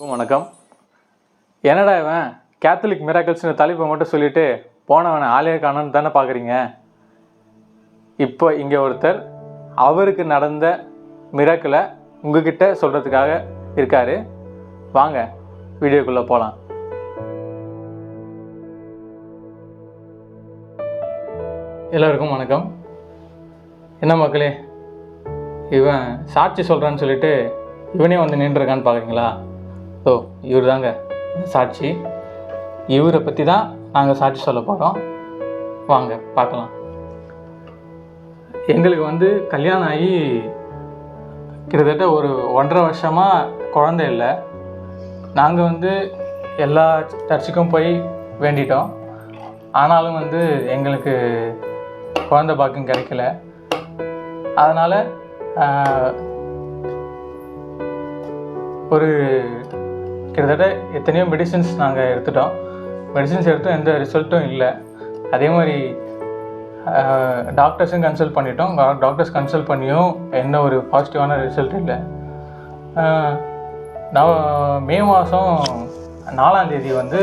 வணக்கம். என்னடா இவன்? கேத்தலிக் மிராக்கல்ஸ்னு தலைப்பை மட்டும் சொல்லிட்டு போனவனை ஆலய காணோன்னு தானே பார்க்குறீங்க இப்போ இங்கே ஒருத்தர் அவருக்கு நடந்த மிராக்களை உங்ககிட்ட சொல்கிறதுக்காக இருக்காரு. வாங்க வீடியோக்குள்ளே போகலாம் எல்லோருக்கும் வணக்கம். என்ன மக்களே? இவன் சாட்சி சொல்கிறான்னு சொல்லிட்டு இவனே வந்து நின்றுருக்கான்னு பார்க்குறீங்களா ஸோ இவர் தாங்க சாட்சி. இவரை பற்றி தான் நாங்கள் சாட்சி சொல்ல போகிறோம் வாங்க பார்க்கலாம். எங்களுக்கு வந்து கல்யாணம் ஆகி கிட்டத்தட்ட ஒரு ஒன்றரை வருஷமாக குழந்தை இல்லை. நாங்கள் வந்து எல்லா சர்ச்சுக்கும் போய் வேண்டிட்டோம். ஆனாலும் வந்து எங்களுக்கு குழந்தை பாக்கியம் கிடைக்கல. அதனால் ஒரு கிட்டத்தட்ட எத்தனையோ மெடிசின்ஸ் நாங்கள் எடுத்துட்டோம். மெடிசின்ஸ் எடுத்தும் எந்த ரிசல்ட்டும் இல்லை. அதே மாதிரி டாக்டர்ஸும் கன்சல்ட் பண்ணிட்டோம். டாக்டர்ஸ் கன்சல்ட் பண்ணியும் எந்த ஒரு பாசிட்டிவான ரிசல்ட் இல்லை. நான் மே மாதம் நாலாம் தேதி வந்து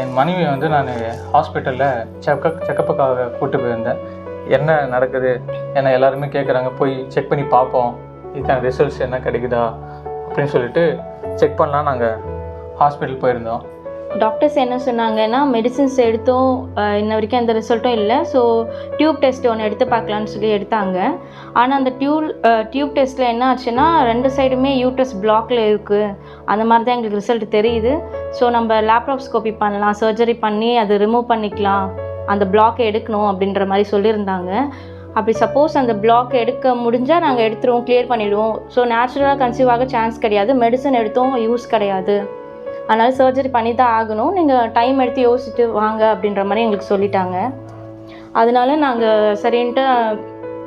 என் மனைவியை வந்து நான் ஹாஸ்பிட்டலில் செக்கப் செக்கப்புக்காக கூப்பிட்டு போயிருந்தேன். என்ன நடக்குது? என்ன எல்லாருமே கேட்குறாங்க போய் செக் பண்ணி பார்ப்போம். இதுக்கான ரிசல்ட்ஸ் என்ன கிடைக்குதா? அப்படின்னு சொல்லிட்டு செக் பண்ணலாம். நாங்கள் ஹாஸ்பிட்டல் போயிருந்தோம். டாக்டர்ஸ் என்ன சொன்னாங்கன்னா மெடிசின்ஸ் எடுத்தும் இன்ன வரைக்கும் எந்த ரிசல்ட்டும் இல்லை. ஸோ டியூப் டெஸ்ட் ஒன்று எடுத்து பார்க்கலான்னு சொல்லி எடுத்தாங்க. ஆனால் அந்த டியூப் டியூப் டெஸ்ட்டில் என்ன ஆச்சுன்னா ரெண்டு சைடுமே யூட்ரஸ் பிளாக்ல இருக்குது அந்த மாதிரி தான் எங்களுக்கு ரிசல்ட் தெரியுது. ஸோ நம்ம லேப்டாப்ஸ்கோப்பி பண்ணலாம் சர்ஜரி பண்ணி அதை ரிமூவ் பண்ணிக்கலாம். அந்த பிளாக் எடுக்கணும் அப்படின்ற மாதிரி சொல்லியிருந்தாங்க. அப்படி சப்போஸ் அந்த பிளாக் எடுக்க முடிஞ்சால் நாங்கள் எடுத்துருவோம் கிளியர் பண்ணிவிடுவோம் ஸோ நேச்சுரலாக கன்சீவ் ஆக சான்ஸ் கிடையாது. மெடிசன் எடுத்தோம் யூஸ் கிடையாது. அதனால் சர்ஜரி பண்ணி தான் ஆகணும். நீங்கள் டைம் எடுத்து யோசிச்சுட்டு வாங்க அப்படின்ற மாதிரி எங்களுக்கு சொல்லிட்டாங்க. அதனால நாங்கள் சரின்ட்டு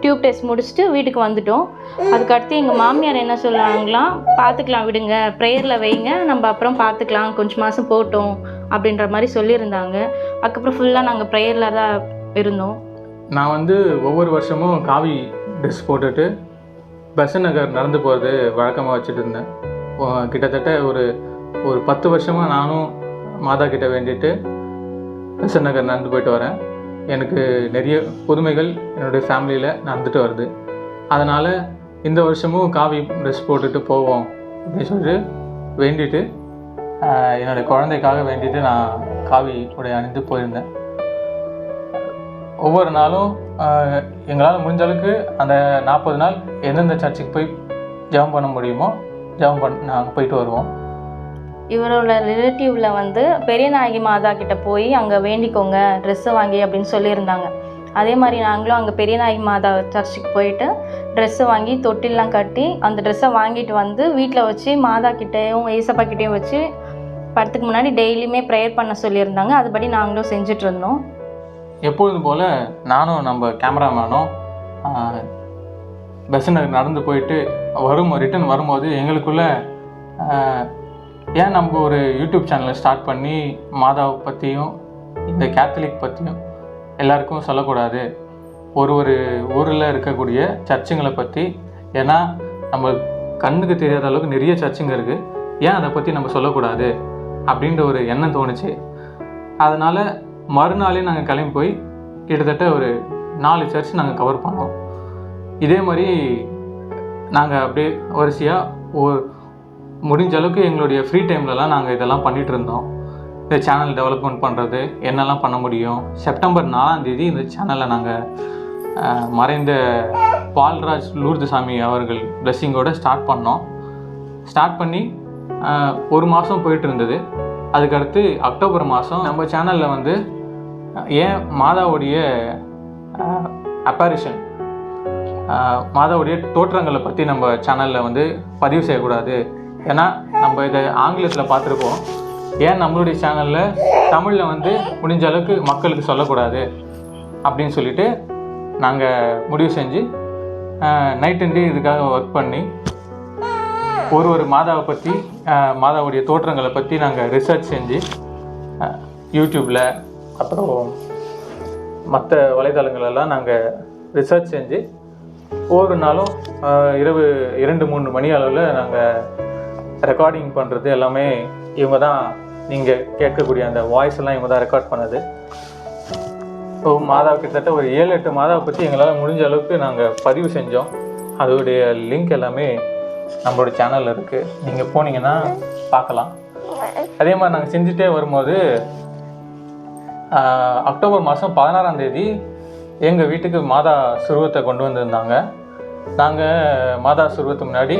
டியூப் டெஸ்ட் முடிச்சுட்டு வீட்டுக்கு வந்துட்டோம். அதுக்கடுத்து எங்கள் மாமியார் என்ன சொல்லுவாங்களாம் பார்த்துக்கலாம் விடுங்க ப்ரேயரில் வைங்க நம்ம அப்புறம் பார்த்துக்கலாம் கொஞ்சம் மாதம் போட்டோம் அப்படின்ற மாதிரி சொல்லியிருந்தாங்க. அதுக்கப்புறம் ஃபுல்லாக நாங்கள் ப்ரேயரில் தான் இருந்தோம். நான் வந்து ஒவ்வொரு வருஷமும் காவி ட்ரெஸ் போட்டுட்டு பெசன் நகர் நடந்து போகிறது வழக்கமாக வச்சுட்டு இருந்தேன். கிட்டத்தட்ட ஒரு ஒரு பத்து வருஷமாக நானும் மாதா கிட்ட வேண்டிட்டு பெசன் நகர் நடந்து போயிட்டு வரேன். எனக்கு நிறைய புதுமைகள் என்னுடைய ஃபேமிலியில் நடந்துட்டு வருது. அதனால் இந்த வருஷமும் காவி ட்ரெஸ் போட்டுட்டு போவோம் அப்படின்னு சொல்லிட்டு வேண்டிட்டு என்னுடைய குழந்தைக்காக வேண்டிட்டு நான் காவி உடை அணிந்து போயிருந்தேன். ஒவ்வொரு நாளும் எங்களால் முடிஞ்ச அளவுக்கு அந்த நாற்பது நாள் எந்தெந்த சர்ச்சுக்கு போய் ஜெபம் பண்ண முடியுமோ ஜெபம் பண்ண நாங்கள் போயிட்டு வருவோம். இவரோட ரிலேட்டிவ்ல வந்து பெரியநாயகி மாதா கிட்ட போய் அங்கே வேண்டிக்கோங்க ட்ரெஸ்ஸு வாங்கி அப்படின்னு சொல்லியிருந்தாங்க. அதே மாதிரி நாங்களும் அங்கே பெரியநாயகி மாதா சர்ச்சுக்கு போயிட்டு ட்ரெஸ்ஸு வாங்கி தொட்டிலாம் கட்டி அந்த ட்ரெஸ்ஸை வாங்கிட்டு வந்து வீட்டில் வச்சு மாதா கிட்டேயும் ஏசப்பா கிட்டேயும் வச்சு படத்துக்கு முன்னாடி டெய்லியுமே ப்ரேயர் பண்ண சொல்லியிருந்தாங்க. அதுபடி நாங்களும் செஞ்சிட்ருந்தோம் இருந்தோம். எப்பொழுதும் போல் நானும் நம்ம கேமராமேனும் பஸ்ஸில் நடந்து போயிட்டு வரும் ரிட்டர்ன் வரும்போது எங்களுக்குள்ளே ஏன் நம்ம ஒரு யூடியூப் சேனலை ஸ்டார்ட் பண்ணி மாதாவை பற்றியும் இந்த கேத்தலிக் பற்றியும் எல்லாருக்கும் சொல்லக்கூடாது. ஒரு ஒரு ஊரில் இருக்கக்கூடிய சர்ச்சுங்களை பற்றி ஏன்னா நம்ம கண்ணுக்கு தெரியாத அளவுக்கு நிறைய சர்ச்சுங்க இருக்குது ஏன் அதை பற்றி நம்ம சொல்லக்கூடாது? அப்படின்ற ஒரு எண்ணம் தோணுச்சு. அதனால் மறுநாளே நாங்கள் கிளம்பி போய் கிட்டத்தட்ட ஒரு நாலு சர்ச் நாங்கள் கவர் பண்ணோம். இதே மாதிரி நாங்கள் அப்படியே வரிசையாக ஒரு முடிஞ்ச அளவுக்கு எங்களுடைய ஃப்ரீ டைம்லலாம் நாங்கள் இதெல்லாம் பண்ணிகிட்டு இருந்தோம். இந்த சேனல் டெவலப்மெண்ட் பண்ணுறது என்னெல்லாம் பண்ண முடியும்? செப்டம்பர் நாலாந்தேதி இந்த சேனலை நாங்கள் மறைந்த பால்ராஜ் லூர்துசாமி அவர்கள் பிளஸ்ஸிங்கோடு ஸ்டார்ட் பண்ணோம். ஸ்டார்ட் பண்ணி ஒரு மாதம் போயிட்டு இருந்தது. அதுக்கடுத்து அக்டோபர் மாதம் நம்ம சேனலில் வந்து ஏன் மாதாவுடைய அப்பாரிஷன் மாதாவுடைய தோற்றங்களை பற்றி நம்ம சேனலில் வந்து பதிவு செய்யக்கூடாது. ஏன்னா நம்ம இதை ஆங்கிலத்தில் பார்த்துருக்கோம். ஏன் நம்மளுடைய சேனலில் தமிழில் வந்து முடிஞ்ச அளவுக்கு மக்களுக்கு சொல்லக்கூடாது? அப்படின்னு சொல்லிட்டு நாங்கள் முடிவு செஞ்சு நைட் அண்ட் டே இதுக்காக ஒர்க் பண்ணி ஒரு ஒரு மாதாவை பற்றி மாதாவுடைய தோற்றங்களை பற்றி நாங்கள் ரிசர்ச் செஞ்சு யூடியூப்பில் அப்புறம் மற்ற வலைதளங்களெல்லாம் நாங்கள் ரிசர்ச் செஞ்சு ஒவ்வொரு நாளும் இரவு இரண்டு மூணு மணி அளவில் நாங்கள் ரெக்கார்டிங் பண்ணுறது எல்லாமே இவங்க தான் நீங்கள் கேட்கக்கூடிய அந்த வாய்ஸ் எல்லாம் இவங்க தான் ரெக்கார்ட் பண்ணது. ஸோ மாதா கிட்டத்தட்ட ஒரு ஏழு எட்டு மாதாவை பற்றி எங்களால் முடிஞ்ச அளவுக்கு நாங்கள் பதிவு செஞ்சோம். அதோடைய லிங்க் எல்லாமே நம்மளோட சேனலில் இருக்குது நீங்கள் போனீங்கன்னா பார்க்கலாம். அதே மாதிரி நாங்கள் செஞ்சுட்டே வரும்போது அக்டோபர் மாதம் பதினாறாம் தேதி எங்கள் வீட்டுக்கு மாதா சுருவத்தை கொண்டு வந்திருந்தாங்க. நாங்கள் மாதா சுருவத்துக்கு முன்னாடி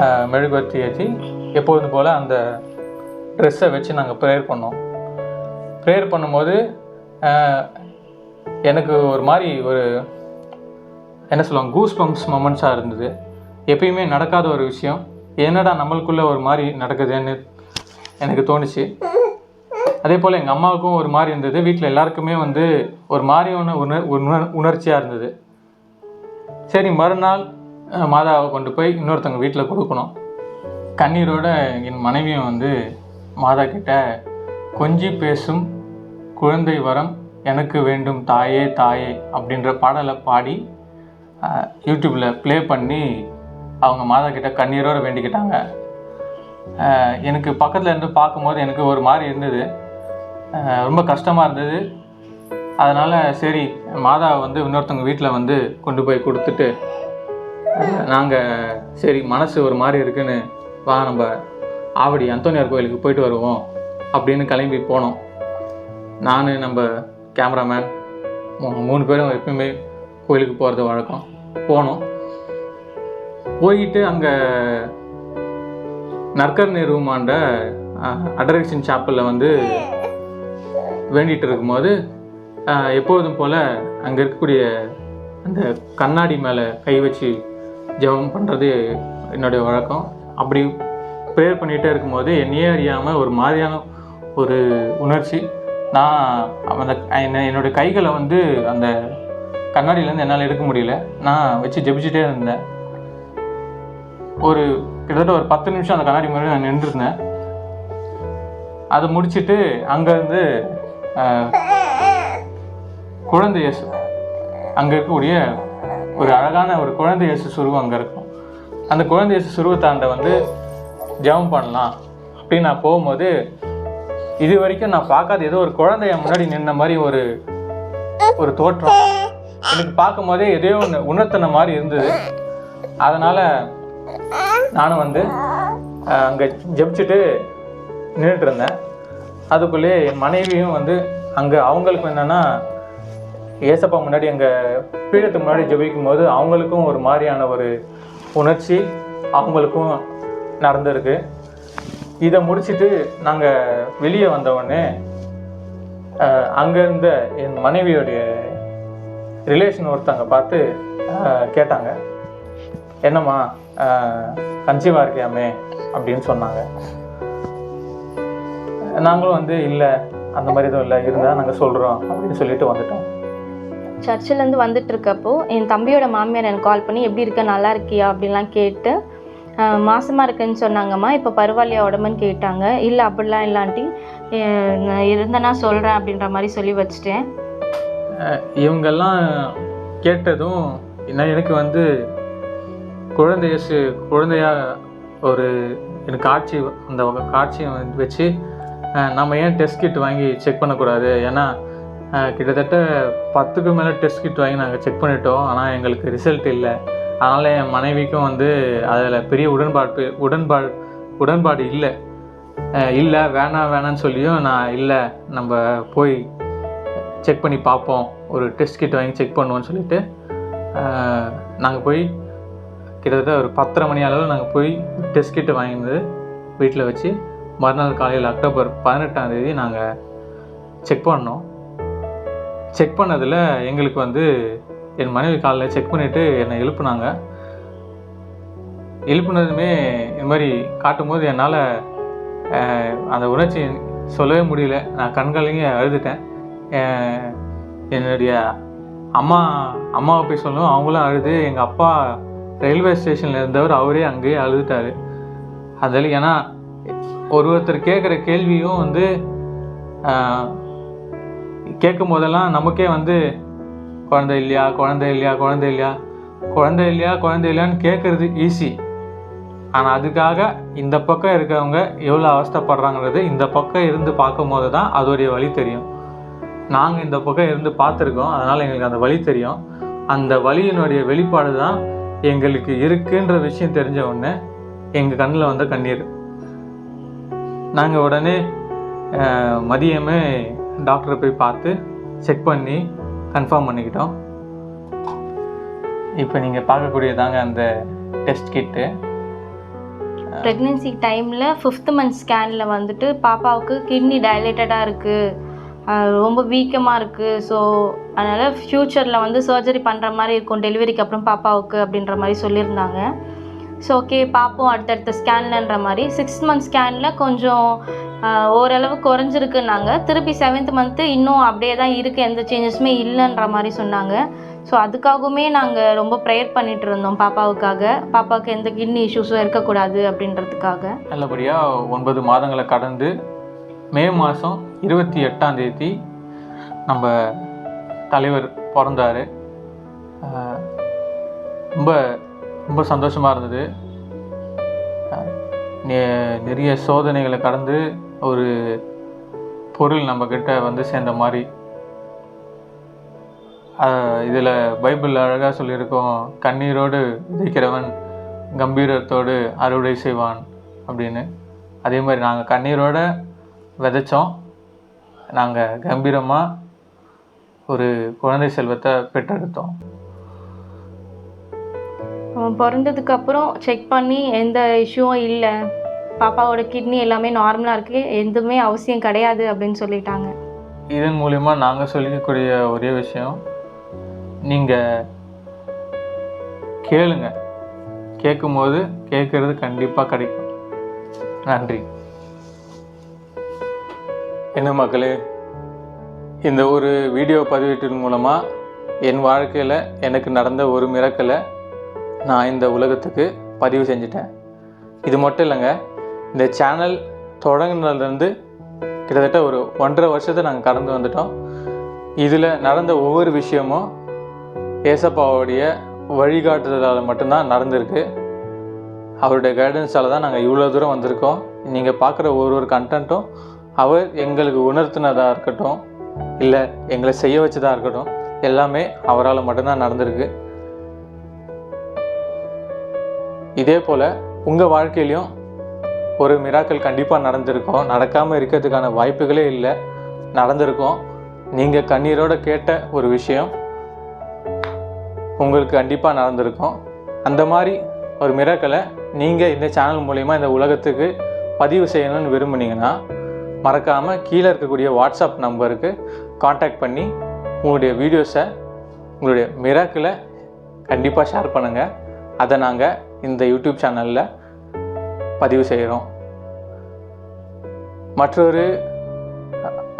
ஆஹ், மெழுகுவர்த்தி ஏற்றி எப்போதும் போல் அந்த ட்ரெஸ்ஸை வச்சு நாங்கள் ப்ரேயர் பண்ணோம். ப்ரேயர் பண்ணும்போது எனக்கு ஒரு மாதிரி ஒரு என்ன சொல்லுவாங்க கூஸ் பம்ப்ஸ் மொமெண்ட்ஸாக இருந்தது. எப்பயுமே நடக்காத ஒரு விஷயம். என்னடா நம்மளுக்குள்ளே ஒரு மாதிரி நடக்குதுன்னு எனக்கு தோணுச்சு. அதே போல் எங்கள் அம்மாவுக்கும் ஒரு மாதிரி இருந்தது. வீட்டில் எல்லாருக்குமே வந்து ஒரு மாதிரியான உணர் உணர் உணர்ச்சியாக இருந்தது. சரி மறுநாள் மாதாவை கொண்டு போய் இன்னொருத்தவங்க வீட்டில் கொடுக்கணும். கண்ணீரோட என் மனைவியும் வந்து மாதா கிட்ட கொஞ்சி பேசும் குழந்தை வரம் எனக்கு வேண்டும் தாயே தாயே அப்படின்ற பாடலை பாடி யூடியூப்பில் ப்ளே பண்ணி அவங்க மாதா கிட்ட கண்ணீரோட வேண்டிக்கிட்டாங்க. எனக்கு பக்கத்தில் இருந்து பார்க்கும்போது எனக்கு ஒரு மாதிரி இருந்தது. ரொம்ப கஷ்டமாக இருந்தது. அதனால் சரி மாதாவை வந்து இன்னொருத்தவங்க வீட்டில் வந்து கொண்டு போய் கொடுத்துட்டு நாங்கள் சரி மனசு ஒரு மாதிரி இருக்குன்னு வா நம்ம ஆவடி அந்தோனியார் கோயிலுக்கு போயிட்டு வருவோம் அப்படின்னு கிளம்பி போனோம். நான் நம்ம கேமராமேன் மூ- மூணு பேரும் எப்பயுமே கோயிலுக்கு போகிறது வழக்கம். போனோம். போயிட்டு அங்கே நற்கர் நிறுவமாண்ட அடரக்ஷன் சாப்பிளில் வந்து வேண்டிகிட்டு இருக்கும்போது எப்பொழுதும் போல் அங்கே இருக்கக்கூடிய அந்த கண்ணாடி மேலே கை வச்சு ஜெபம் பண்ணுறது என்னுடைய வழக்கம். அப்படி ப்ரேயர் பண்ணிகிட்டே இருக்கும்போது என்னையே அறியாமல் ஒரு மாதிரியான ஒரு உணர்ச்சி. நான் அந்த என்ன- என்னுடைய கைகளை வந்து அந்த கண்ணாடியிலேருந்து என்னால் எடுக்க முடியல. நான் வச்சு ஜெபிச்சுட்டே இருந்தேன். ஒரு கிட்டத்தட்ட ஒரு பத்து நிமிஷம் அந்த கண்ணாடி முன்னாடி நான் நின்றுருந்தேன். அதை முடிச்சுட்டு அங்கேருந்து குழந்தை இயேசு. அங்கே இருக்கக்கூடிய ஒரு அழகான ஒரு குழந்தை இயேசு சுருவம் அங்கே இருக்கும். அந்த குழந்தை இயேசு சுருவத்தாண்ட வந்து ஜெபம் பண்ணலாம். அப்படின்னு நான் போகும்போது இது வரைக்கும் நான் பார்க்காத ஏதோ ஒரு குழந்தைய முன்னாடி நின்ன மாதிரி ஒரு ஒரு தோற்றம். எனக்கு பார்க்கும் போதே எதையோ ஒன்று உணர்த்தின மாதிரி இருந்தது. அதனால் நானும் வந்து அங்கே ஜெபிச்சுட்டு நின்றுட்டு இருந்தேன். அதுக்குள்ளே என் மனைவியும் வந்து அங்கே அவங்களுக்கு என்னென்னா ஏசப்பா முன்னாடி அங்கே பீடத்துக்கு முன்னாடி ஜெபிக்கும் போது அவங்களுக்கும் ஒரு மாதிரியான ஒரு உணர்ச்சி அவங்களுக்கும் நடந்திருக்கு. இதை முடிச்சுட்டு நாங்கள் வெளியே வந்தவுடனே அங்கே இருந்த என் மனைவியோடைய ரிலேஷன் ஒருத்தங்க பார்த்து கேட்டாங்க. என்னம்மா கன்சீவாக இருக்கியாமே அப்படின்னு சொன்னாங்க. நாங்களும் வந்து இல்லை அந்த மாதிரி எதுவும் இல்லை இருந்தால் நாங்கள் சொல்கிறோம் அப்படின்னு சொல்லிட்டு வந்துட்டோம். சர்ச்சிலேருந்து வந்துட்டு இருக்கப்போ என் தம்பியோட மாமியார் எனக்கு கால் பண்ணி எப்படி இருக்க? நல்லா இருக்கியா? அப்படின்லாம் கேட்டு ஆஹ் மாசமா இருக்குன்னு சொன்னாங்கம்மா இப்போ பரவாயில்லையா உடம்புன்னு கேட்டாங்க. இல்லை அப்படிலாம் இல்லாண்டி நான் இருந்தேன்னா சொல்கிறேன் அப்படின்ற மாதிரி சொல்லி வச்சுட்டேன். இவங்கெல்லாம் கேட்டதும் என்ன எனக்கு வந்து குழந்தை இயேசு குழந்தையா ஒரு எனக்கு காட்சி அந்த காட்சியை வச்சு நம்ம ஏன் டெஸ்ட் கிட் வாங்கி செக் பண்ணக்கூடாது? ஏன்னா கிட்டத்தட்ட பத்துக்கு மேலே டெஸ்ட் கிட் வாங்கி நாங்கள் செக் பண்ணிட்டோம். ஆனால் எங்களுக்கு ரிசல்ட் இல்லை. அதனால் என் மனைவிக்கும் வந்து அதில் பெரிய உடன்பாடு உடன்பாடு உடன்பாடு இல்லை. இல்லை வேணாம் வேணாம்னு சொல்லியும் நான் இல்லை நம்ம போய் செக் பண்ணி பார்ப்போம். ஒரு டெஸ்ட் கிட் வாங்கி செக் பண்ணுவோம்னு சொல்லிட்டு நாங்கள் போய் கிட்டத்தட்ட ஒரு பத்தரை மணி அளவில் நாங்கள் போய் டெஸ்ட் கிட்டு வாங்கினது வீட்டில் வச்சு மறுநாள் காலையில் அக்டோபர் பதினெட்டாம் தேதி நாங்கள் செக் பண்ணோம். செக் பண்ணதில் எங்களுக்கு வந்து என் மனைவி காலையில் செக் பண்ணிவிட்டு என்னை எழுப்புனாங்க. எழுப்புனதுமே இது மாதிரி காட்டும்போது என்னால் அந்த உணர்ச்சி சொல்லவே முடியல. நான் கண்களையும் அழுதுட்டேன். என்னுடைய அம்மா அம்மாவை போய் சொல்லணும். அவங்களும் அழுது எங்கள் அப்பா ரயில்வே ஸ்டேஷனில் இருந்தவர் அவரே அங்கேயே அழுதுட்டாரு. அதில் ஏன்னா ஒரு ஒருத்தர் கேட்குற கேள்வியும் வந்து கேட்கும் போதெல்லாம் நமக்கே வந்து குழந்தை இல்லையா குழந்தை இல்லையா குழந்தை இல்லையா குழந்தை இல்லையா குழந்தை இல்லையான்னு கேட்குறது ஈஸி ஆனால் அதுக்காக இந்த பக்கம் இருக்கிறவங்க எவ்வளோ அவஸ்தைப்படுறாங்கிறது இந்த பக்கம் இருந்து பார்க்கும்போது தான் அதோடைய வழி தெரியும். நாங்கள் இந்த பக்கம் இருந்து பார்த்துருக்கோம் அதனால் எங்களுக்கு அந்த வழி தெரியும். அந்த வழியினுடைய வெளிப்பாடு தான் எங்களுக்கு இருக்குன்ற விஷயம் தெரிஞ்ச உடனே எங்கள் கண்ணில் வந்த கண்ணீர். நாங்கள் உடனே மதியமே டாக்டரை போய் பார்த்து செக் பண்ணி கன்ஃபார்ம் பண்ணிக்கிட்டோம். இப்போ நீங்கள் பார்க்கக்கூடியதாங்க அந்த டெஸ்ட் கிட்டு ப்ரெக்னென்சி டைமில் ஃபிஃப்த் மந்த் ஸ்கேனில் வந்துட்டு பாப்பாவுக்கு கிட்னி டைலேட்டடாக இருக்குது ரொம்ப வீக்கமாக இருக்குது ஸோ அதனால் ஃப்யூச்சரில் வந்து சர்ஜரி பண்ணுற மாதிரி இருக்கும். டெலிவரிக்கு அப்புறம் பாப்பாவுக்கு அப்படின்ற மாதிரி சொல்லியிருந்தாங்க. ஸோ ஓகே பார்ப்போம் அடுத்தடுத்த ஸ்கேன்லன்ற மாதிரி. சிக்ஸ் மந்த் ஸ்கேனில் கொஞ்சம் ஓரளவு குறைஞ்சிருக்குன்னாங்க. திருப்பி செவன்த் மந்த்து இன்னும் அப்படியே தான் இருக்குது எந்த சேஞ்சஸுமே இல்லைன்ற மாதிரி சொன்னாங்க. ஸோ அதுக்காகவுமே நாங்கள் ரொம்ப ப்ரேயர் பண்ணிட்டு இருந்தோம் பாப்பாவுக்காக. பாப்பாவுக்கு எந்த கிட்னி இஷ்யூஸும் இருக்கக்கூடாது அப்படின்றதுக்காக. நல்லபடியாக ஒன்பது மாதங்களை கடந்து மே மாதம் இருபத்தி எட்டாம் தேதி நம்ம தலைவர் பிறந்தார். ரொம்ப ரொம்ப சந்தோஷமாக இருந்தது. நிறைய சோதனைகளை கடந்து ஒரு பொருள் நம்மக்கிட்ட வந்து சேர்ந்த மாதிரி. இதில் பைபிள் அழகாக சொல்லியிருக்கோம் கண்ணீரோடு விதைக்கிறவன் கம்பீரத்தோடு அறுவடை செய்வான் அப்படின்னு. அதே மாதிரி நாங்கள் கண்ணீரோடு விதைச்சோம். நாங்கள் கம்பீரமாக ஒரு குழந்தை செல்வத்தை பெற்றெடுத்தோம். பிறந்ததுக்கு அப்புறம் செக் பண்ணி எந்த இஷ்யூவும் இல்லை. பாப்பாவோட கிட்னி எல்லாமே நார்மலாக இருக்குது எதுவுமே அவசியம் கிடையாது அப்படின்னு சொல்லிட்டாங்க. இதன் மூலிமா நாங்கள் சொல்லிக்கக்கூடிய ஒரே விஷயம் நீங்கள் கேளுங்க. கேட்கும்போது கேட்குறது கண்டிப்பாக கிடைக்கும். நன்றி. என்ன மக்களே இந்த ஒரு வீடியோ பதிவேற்றின் மூலமாக என் வாழ்க்கையில் எனக்கு நடந்த ஒரு மிரக்கலை நான் இந்த உலகத்துக்கு பதிவு செஞ்சிட்டேன். இது மட்டும் இல்லைங்க இந்த சேனல் தொடங்கினதுலேருந்து கிட்டத்தட்ட ஒரு ஒன்றரை வருஷத்தை நாங்கள் கடந்து வந்துட்டோம். இதில் நடந்த ஒவ்வொரு விஷயமும் ஏசப்பாவுடைய வழிகாட்டுதலால் மட்டும்தான் நடந்திருக்கு. அவருடைய கைடன்ஸால் தான் நாங்கள் இவ்வளோ தூரம் வந்திருக்கோம். நீங்கள் பார்க்குற ஒரு ஒரு கண்டென்ட்டும் அவர் எங்களுக்கு உணர்த்தினதாக இருக்கட்டும் இல்லை எங்களை செய்ய வச்சதாக இருக்கட்டும் எல்லாமே அவரால் மட்டும்தான் நடந்திருக்கு. இதே போல் உங்கள் வாழ்க்கையிலையும் ஒரு மிராக்கள் கண்டிப்பாக நடந்திருக்கும். நடக்காமல் இருக்கிறதுக்கான வாய்ப்புகளே இல்லை. நடந்திருக்கும். நீங்கள் கண்ணீரோட கேட்ட ஒரு விஷயம் உங்களுக்கு கண்டிப்பாக நடந்திருக்கும். அந்த மாதிரி ஒரு மிராக்களை நீங்கள் இந்த சேனல் மூலிமா இந்த உலகத்துக்கு பதிவு செய்யணும்னு விரும்புனீங்கன்னா மறக்காமல் கீழே இருக்கக்கூடிய வாட்ஸ்அப் நம்பருக்கு காண்டாக்ட் பண்ணி உங்களுடைய வீடியோஸை உங்களுடைய மிராக்களை கண்டிப்பாக ஷேர் பண்ணுங்கள் அதை நாங்கள் இந்த யூடியூப் சேனலில் பதிவு செய்கிறோம் மற்றொரு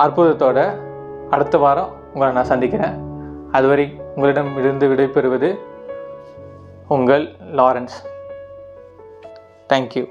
அற்புதத்தோட அடுத்த வாரம் உங்களை நான் சந்திக்கிறேன். அதுவரை உங்களிடம் இருந்து விடைபெறுவது உங்கள் லாரன்ஸ். தேங்க்யூ